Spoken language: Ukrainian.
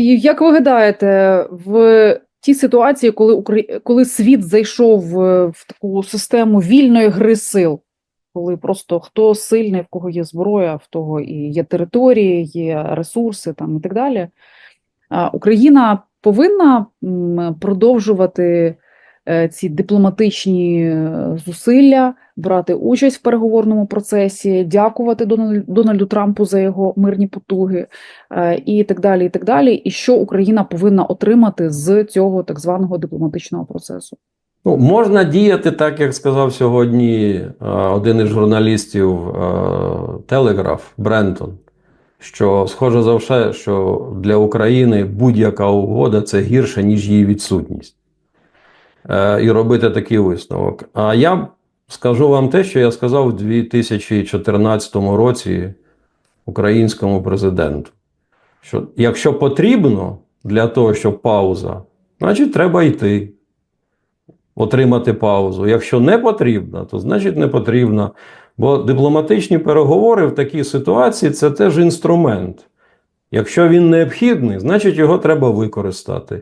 І як ви гадаєте, в тій ситуації, коли коли світ зайшов е, в таку систему вільної гри сил, коли просто хто сильний, в кого є зброя, в того і є території, є ресурси там і так далі, Україна повинна продовжувати ці дипломатичні е, зусилля, брати участь в переговорному процесі, дякувати Дональду, Трампу за його мирні потуги е, і так далі, і так далі. І що Україна повинна отримати з цього так званого дипломатичного процесу? Ну, можна діяти так, як сказав сьогодні е, один із журналістів е, Телеграф Брентон, що схоже за все, що для України будь-яка угода це гірше, ніж її відсутність. Е, І робити такий висновок. А я скажу вам те, що я сказав у 2014 році українському президенту. Що якщо потрібно для того, щоб пауза, значить треба йти отримати паузу. Якщо не потрібно, то значить не потрібно. Бо дипломатичні переговори в такій ситуації це теж інструмент. Якщо він необхідний, значить його треба використати.